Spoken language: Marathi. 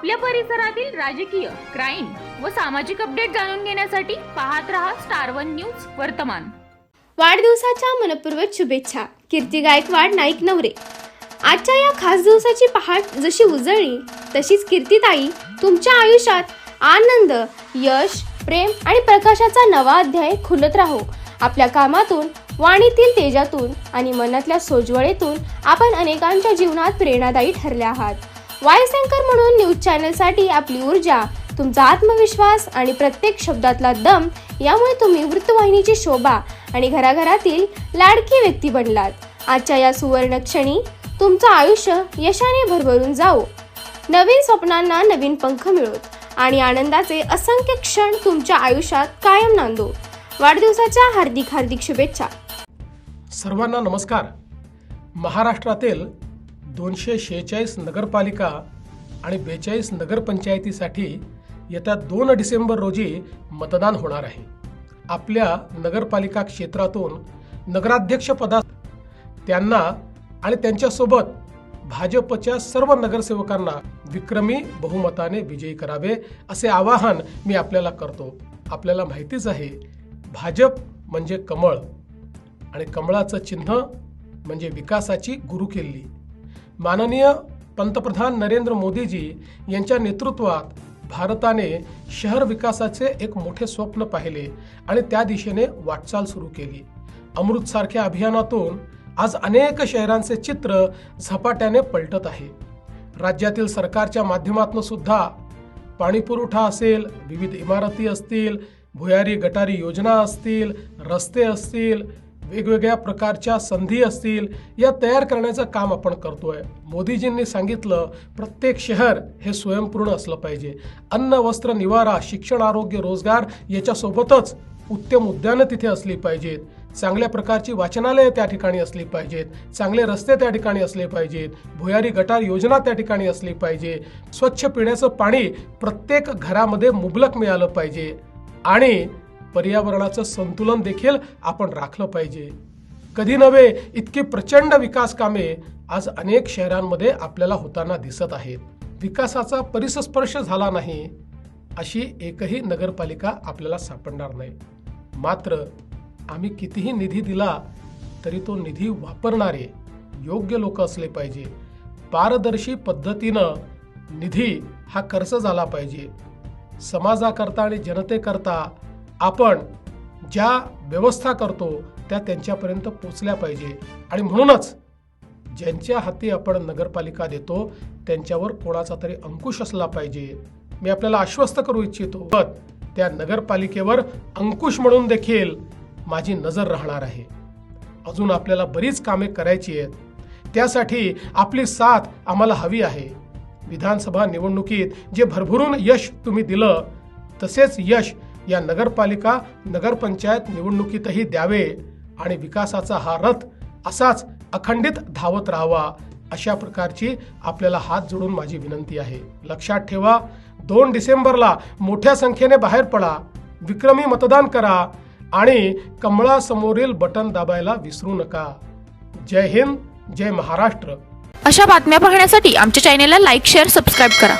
आपल्या परिसरातील राजकीय क्राईम व सामाजिक अपडेट जाणून घेण्यासाठी पाहत रहा स्टार वन न्यूज वर्तमान. वाढदिवसाच्या मनपूर्वक शुभेच्छा. कीर्ती गायकवाड नाईक नवरे. आजच्या या खास दिवसाची पहाट जशी उजळली तशीच कीर्तीताई तुमच्या आयुष्यात आनंद यश प्रेम आणि प्रकाशाचा नवा अध्याय खुलत राहो. आपल्या कामातून वाणीतील तेजातून आणि मनातल्या सोजवळेतून आपण अनेकांच्या जीवनात प्रेरणादायी ठरले आहात. वायस अँकर म्हणून न्यूज चॅनलसाठी आपली ऊर्जा तुमचा आत्मविश्वास आणि प्रत्येक शब्दातला दम यामुळे तुम्ही वृत्तवाहिनीची शोभा आणि घराघरातील लाडकी व्यक्ती बनलात. आजच्या या सुवर्ण क्षणी तुमचं आयुष्य यशाने भरभरून जाओ नवीन स्वप्नांना नवीन पंख मिळोत आणि आनंदाचे असंख्य क्षण तुमच्या आयुष्यात कायम नांदो. वाढदिवसाच्या हार्दिक हार्दिक शुभेच्छा. सर्वांना नमस्कार. महाराष्ट्रातील दोनशे शेहेचाळीस नगरपालिका आणि बेचाळीस नगरपंचायतीसाठी येत्या दोन डिसेंबर रोजी मतदान होणार आहे. आपल्या नगरपालिका क्षेत्रातून नगराध्यक्षपदा त्यांना आणि त्यांच्यासोबत भाजपच्या सर्व नगरसेवकांना विक्रमी बहुमताने विजयी करावे असे आवाहन मी आपल्याला करतो. आपल्याला माहितीच आहे भाजप म्हणजे कमळ आणि कमळाचं चिन्ह म्हणजे विकासाची गुरुकिल्ली. माननीय पंतप्रधान नरेंद्र मोदीजी यांच्या नेतृत्वात भारताने शहर विकासाचे एक मोठे स्वप्न पाहिले आणि त्या दिशेने वाटचाल सुरू केली. अमृतसारख्या अभियानातून आज अनेक शहरांचे चित्र झपाट्याने पलटत आहे. राज्यातील सरकारच्या माध्यमातून सुद्धा पाणीपुरवठा असेल विविध इमारती असतील भुयारी गटारी योजना असतील रस्ते असतील वेगवेगळ्या प्रकारच्या संधी असतील या तयार करण्याचं काम आपण करतोय. मोदीजींनी सांगितलं प्रत्येक शहर हे स्वयंपूर्ण असलं पाहिजे. अन्न वस्त्र निवारा शिक्षण आरोग्य रोजगार याच्यासोबतच उत्तम उद्यानं तिथे असली पाहिजेत. चांगल्या प्रकारची वाचनालयं त्या ठिकाणी असली पाहिजेत. चांगले रस्ते त्या ठिकाणी असले पाहिजेत. भुयारी गटार योजना त्या ठिकाणी असली पाहिजे. स्वच्छ पिण्याचं पाणी प्रत्येक घरामध्ये मुबलक मिळालं पाहिजे. आणि पर्यावरणाचं संतुलन देखील आपण राखलं पाहिजे. कधी नव्हे इतकी प्रचंड विकास कामे आज अनेक शहरांमध्ये आपल्याला होताना दिसत आहेत. विकासाचा परिसस्पर्श झाला नाही अशी एकही नगरपालिका आपल्याला सापडणार नाही. मात्र आम्ही कितीही निधी दिला तरी तो निधी वापरणारे योग्य लोक असले पाहिजे. पारदर्शी पद्धतीनं निधी हा खर्च झाला पाहिजे. समाजाकरता आणि जनतेकरता आपण ज्या व्यवस्था करतो त्या त्यांच्यापर्यंत पोचल्या पाहिजे. आणि म्हणूनच ज्यांच्या हाती आपण नगरपालिका देतो त्यांच्यावर कोणाचा तरी अंकुश असला पाहिजे. मी आपल्याला आश्वस्त करू इच्छितो. पण त्या नगरपालिकेवर अंकुश म्हणून देखील माझी नजर राहणार आहे. अजून आपल्याला बरीच कामे करायची आहेत. त्यासाठी आपली साथ आम्हाला हवी आहे. विधानसभा निवडणुकीत जे भरभरून यश तुम्ही दिलं तसेच यश या नगरपालिका नगरपंचायत निवडणुकीतही द्यावे आणि विकासाचा हा रथ असाच अखंडित धावत राहावा अशा प्रकारची आपल्याला हात जोडून माझी विनंती आहे. लक्षात ठेवा दोन डिसेंबरला मोठ्या संख्येने बाहेर पडा विक्रमी मतदान करा आणि कमळासमोरील बटन दाबायला विसरू नका. जय हिंद जय महाराष्ट्र. अशा बातम्या पाहण्यासाठी आमच्या चॅनेलला लाईक शेअर सबस्क्राईब करा.